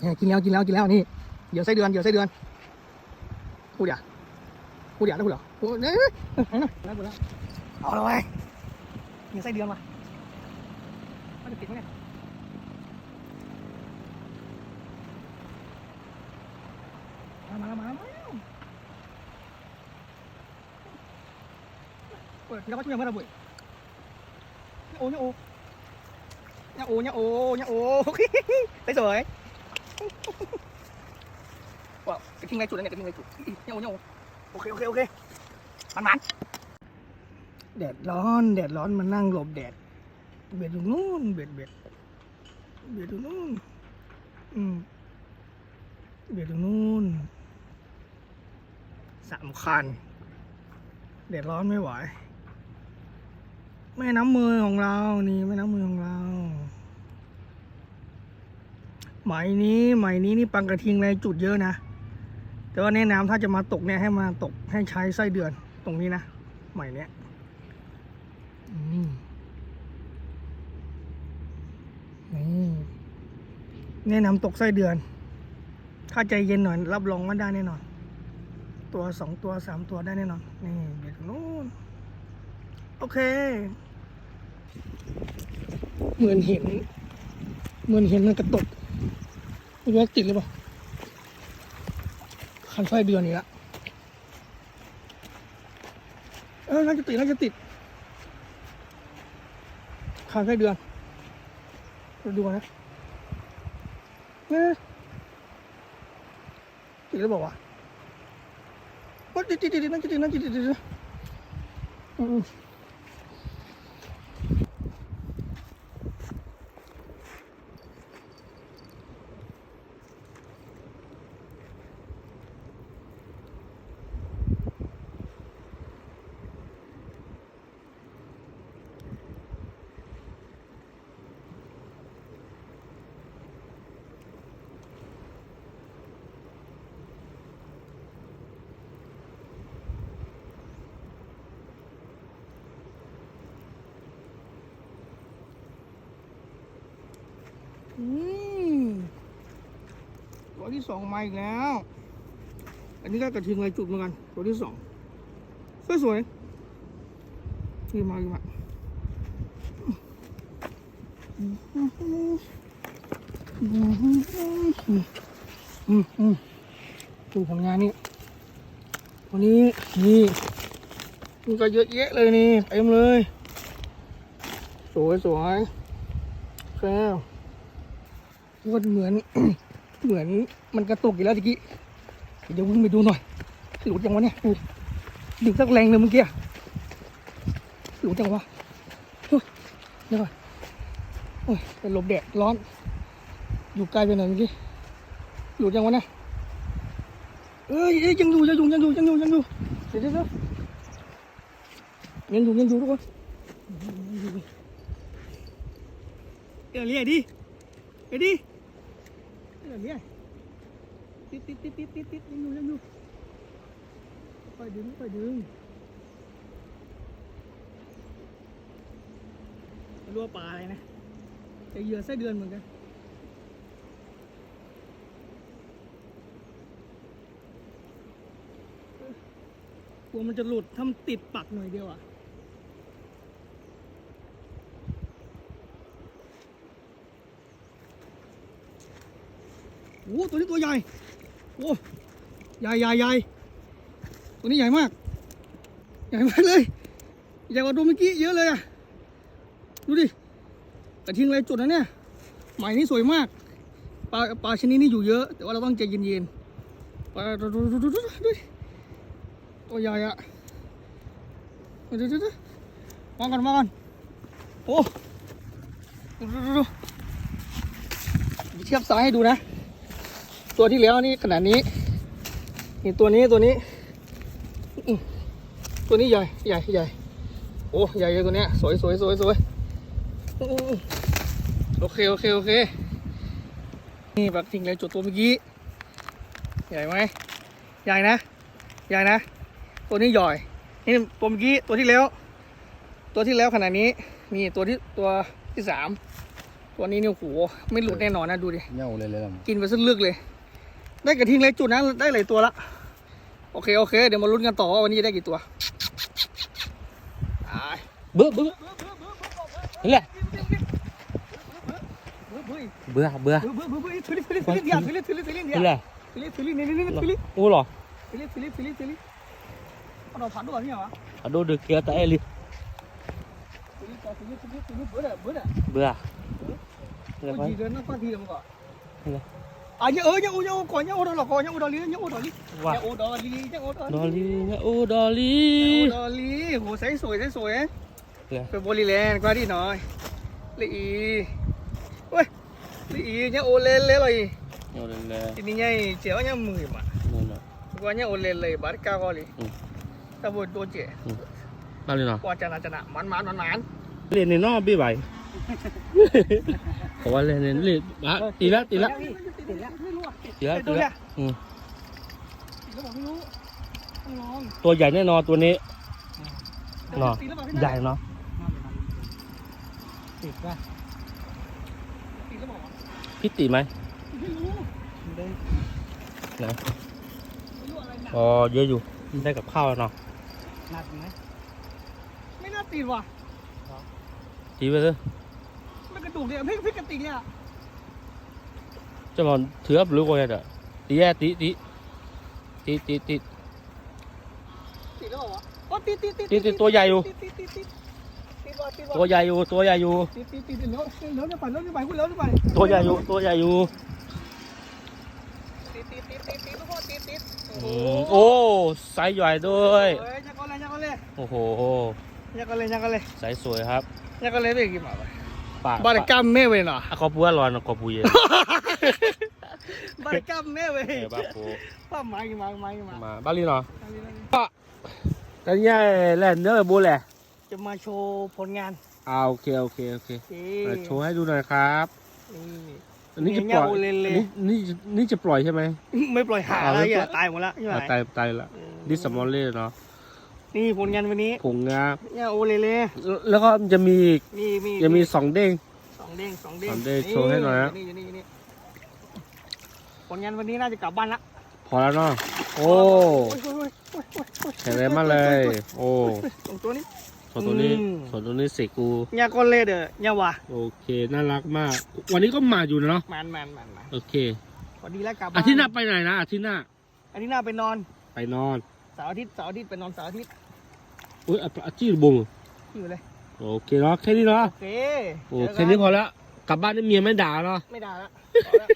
เนี่ยกินแล้วกินแล้วกินแล้วนี่เดี๋ยวไส้เดือนเดี๋ยวไส้เดือนพูดอย่าพูดอย่าได้พูดเหรอพูดเอ้ยเอ้ยไหนหน่อยได้พูดแล้วเอาเลยเว้ยเดี๋ยวไส้เดือนมามันจะติดไหมเนี่ยมาแล้วมาแล้วมาแล้ว เปิดที่เราก็ช่วยมาระเบิดเนี่ยโอ้เนี่ยโอ้เนี่ยโอ้เนี่ยโอ้เนี่ยโอ้สวยว้าวกระทิงไรจุดนะเนี่ยกระทิงไรจุดเนี่ยโอ้เนี่ยโอ้โอเคโอเคโอเคมันมันแดดร้อนแดดร้อนมันนั่งหลบแดดเบ็ดอยู่นู้นเบ็ดเบ็ดเบ็ดอยู่นู้นอืมเบ็ดอยู่นู้นสามคันแดดร้อนไม่ไหว แม่น้ำมือของเรานี่แม่น้ำมือของเราไหมายนี้ไหมายนี้นี่ปังกระทิงอะไรจุดเยอะนะแต่ว่าแนะนำถ้าจะมาตกเนี่ยให้มาตกให้ใช้ไส้เดือนตรงนี้นะไหมายเนี้ยนี่แนะนำตกไส้เดือน ถ้าใจเย็นหน่อยรับรองว่าได้แน่นอน ตัวสองตัวสามตัวได้แน่นอนนี่เดี๋ยวตรงนู้น โอเค เหมือนเห็น เหมือนเห็นมันกระตกไม่รู้ว่าติดหรือเปล่าคันไส้เดือนนี่ละเออน่าจะติดน่าจะติดคันไส้เดือนเราดูนะเอ๊ะติดหรือเปล่าวะว่าติดติดติดน่าจะติดน่าจะติดติดติดอืม ตัวที่สองมาอีกแล้ว อันนี้ก็กระทิงลายจุดเหมือนกัน ตัวที่สองสวยๆนี่มาอีกมาอืมอืมอืมดูผลงานนี่วันนี้นี่มันก็เยอะแยะเลยนี่เต็มเลย สวยสวยแซว มันเหมือน เหมือนมันกระตุกอีกแล้วตะกี้ เดี๋ยววิ่งไปดูหน่อย หลุดยังวะเนี่ยดูดึงสักแรงเลยเมื่อกี้หลุดยังวะเฮ้ยเดี๋ยวก่อนโอ้ยเป็นลมแดดร้อน อยู่ไกลไปหน่อยเมื่อกี้หลุดยังวะเนี่ยเอ้ยเอ้ยยังอยู่ยังอยู่ยังอยู่ยังอยู่ยังอยู่เดี๋ยวเดี๋ยวยังอยู่ยังอยู่ทุกคนเดี๋ยวเรียกดิไปดิเดี๋ ยวนี้ติดติดติดติดติดติดยังอยู่ยังอยู่ค่อยดึงค่อยดึงไม่รู้ว่าปลาอะไรนะแต่เหยื่อไส้เดือนเหมือนกันกลัวมันจะหลุดถ้ามันติดปักหน่อยเดียวอะ โอ้ตัวนี้ตัวใหญ่โอ้ใหญ่ใหญ่ใหญ่ตัวนี้ใหญ่มาก ใหญ่มากเลยใหญ่กว่าตัวเมื่อกี้เยอะเลยอะดูดิกระทิงอะไรจุดนะเนี่ยใหมายนี้สวยมากปลาปลาชนิดนี้อยู่เยอะ แต่ว่าเราต้องใจเย็นๆปลาดูดูดูดูดูดูตัวใหญ่อะดูดูดูดูมากันมากันโอ้ดูดูดูดูเทียบสายให้ดูนะ ตัวที่แล้วนี่ขนาดนี้นี่ตัวนี้ตัวนี้อื้อตัวนี้ใหญ่ใหญ่ใหญ่โอ้ใหญ่เลยตัวเนี้ยสวยสวยสวยสวยอื้ออื้อโอเคโอเคโอเคนี่ปักทิ้งเลยจุดตัวเมื่อกี้ใหญ่ไหมใหญ่นะใหญ่นะ ตัวนี้ใหญ่นี่ตัวเมื่อกี้ตัวที่แล้ว ตัวที่แล้วขนาดนี้นี่ตัวที่ตัวที่สามตัวนี้เนี่ยโหไม่หลุดแน่นอนนะดูดิเน่าเลยเลยล่ะกินไปซะลึกเลย ได้กระทิงเล็กจุดนั้นได้หลายตัวละโอเคโอเค เดี๋ยวมาลุ้นกันต่อว่าวันนี้จะได้กี่ตัวตายเบื่อเบื่อนี่แหละเฮ้ยเบื่อเบื่อเฮ้ยเฮ้ยเฮ้ยทุลิทุลิทุลิเดียวทุลิทุลิทุลิเดียนี่วแหละทุลิทุลินี่นี่นี่ทุลิอู้หรอทุลิทุลิทุลิทุลิเอาดอกผัดด้วยนี่เหรอ à đô được kia tại li ทุลิทุลิทุลิทุลิเบื่อเบื่อ bữa โอ้ยดีเดินนักปาทีเดี๋ยวมึงก่อนนี่ไงอะเนี่ยเออเนี่ยโอ้เนี่ยโอ้ก่อนเนี่ยโอ้ดอกก่อนเนี่ยโอ้ดอลลี่เนี่ยโอ้ดอลลี่เนี่ย wow โอ้ดอลลี่เนี่ยโอ้ดอล dolly nha ô โอ้ dolly ดอลลี่โหใสสวยใสสวย Kìa. เป็นโบลีแลนด์กว่าดีหน่อยลีอีเว้ยลีอีเนี่ยโอเลนเลยเลย nhiều lên là ทีนี้เนี่ยเจ๋อเนี่ยมือมา nên là กว่าเนี่ยโอเลนเลยบาร์กาก็เลยอืมแต่บนตัวเจ๋ bao nhiêu nào กว่าจะน่าจะน่ะมันมันมันมัน lên này nó bị vậy có lên này lên à, tí lắm tí lắm ติดแล้วไม่รู้อะ tí lắm ไอ้ tí ตัวเนี่ย lắm ừ. ติดแล้วบอกไม่รู้ต้องลองตัวใหญ่แน่นอนตัวนี้เนาะติดแล้วบอกไม่ใหญ่เนาะติดป่ะติดแล้วบอกว่าพี่ติไหมไม่รู้ไหนไม่รู้อะไรหนักอ๋อเยอะอยู่ได้กับข้าวแล้วเนาะหนักไหมไม่น่าติดว่ะ tí về thôi มันก ระดูกเนี่ยพี่พี่กระติกเนี่ย cho mà thứ ấp lưới coi đã tí à, tí tí tí tí tí ติดแล้วเหรอวะอ๋อติดติดติดติดติดตัวใหญ่อยู่ ติดติดติดติดติดว่ะติดว่ะตัวใหญ่อยู่ตัวใหญ่อยู่ติดติดติดติดแล้วแล้วจะไปแล้วจะไปคุณแล้วจะไปตัวใหญ่อยู่ตัวใหญ่อยู่ติดติดติดติดติดทุกคนติดติดอืมโอ้ไซส์ใหญ่ด้วยเฮ้ยยักษ์เลยยักษ์เลยโอ้โหยักษ์เลยยักษ์เลยไซส์สวยครับยักษ์เลยไปกี่หมาไป ปากบาร์กัมแม่เว้ยเนาะอะคอปัวร้อนอะคอปุยเย็นบาร์กัมแม่เว้ยเออบ้าโคป้าไม้กี่มาไม้กี่มามาบ้านลีเนาะกันยัยแล่นเนื้อบูแหละจะมาโชว์ผลงานอ่าโอเคโอเคโอเคเอ๊เออโชว์ให้ดูหน่อยครับ นี่ อันนี้จะปล่อยเนี่ยโอเลนเลย นี่นี่นี่จะปล่อยใช่ไหม ไม่ปล่อยหาเอาอะไรไม่ปล่อะอยตายหมดแล้วใช่ไหมอ่าตายตายละดิสมอลเล่เนาะ นี่ผลงานวันนี้ผงงาเนี่ยโอเลเล่แล้วก็มันจะมีอีกนี่มีจะมีสองเด้งสองเด้งสองเด้งสองเด้งโชว์ให้หน่อยนะนี่นี่นี่ผลงานวันนี้น่าจะกลับบ้านละพอแล้วเนาะโอ้โอ้ยโอ้ยโอ้ยโอ้ยโอ้ยโอ้ยแข็งแรงมากเลย โอ้สองตัวนี้ส่วนตัวนี้อืมส่วนตัวนี้เสกูเนี่ยก้อนเล่เด้อเนี่ยวะโอเค น่ารักมาก วันนี้ก็มาอยู่เนาะมันมันมันมันโอเคพอดีแล้วกลับบ้อาทิตย์หน้าไปไหนนะอาทิตย์หน้าอาทิตย์หน้าไปนอน ไปนอนเสาร์อาทิตย์เสาร์อาทิตย์ไปนอนเสาร์อาทิตย์ อุ้ยอาอาทิตย์บงอยู่เลย โอเคเนาะแค่นี้เนาะโอเคโอ้เจอกัแค่นี้พอแล้วกลับบ้านนี่เมียไม่ด่าเนาะไม่ด่าละพอละ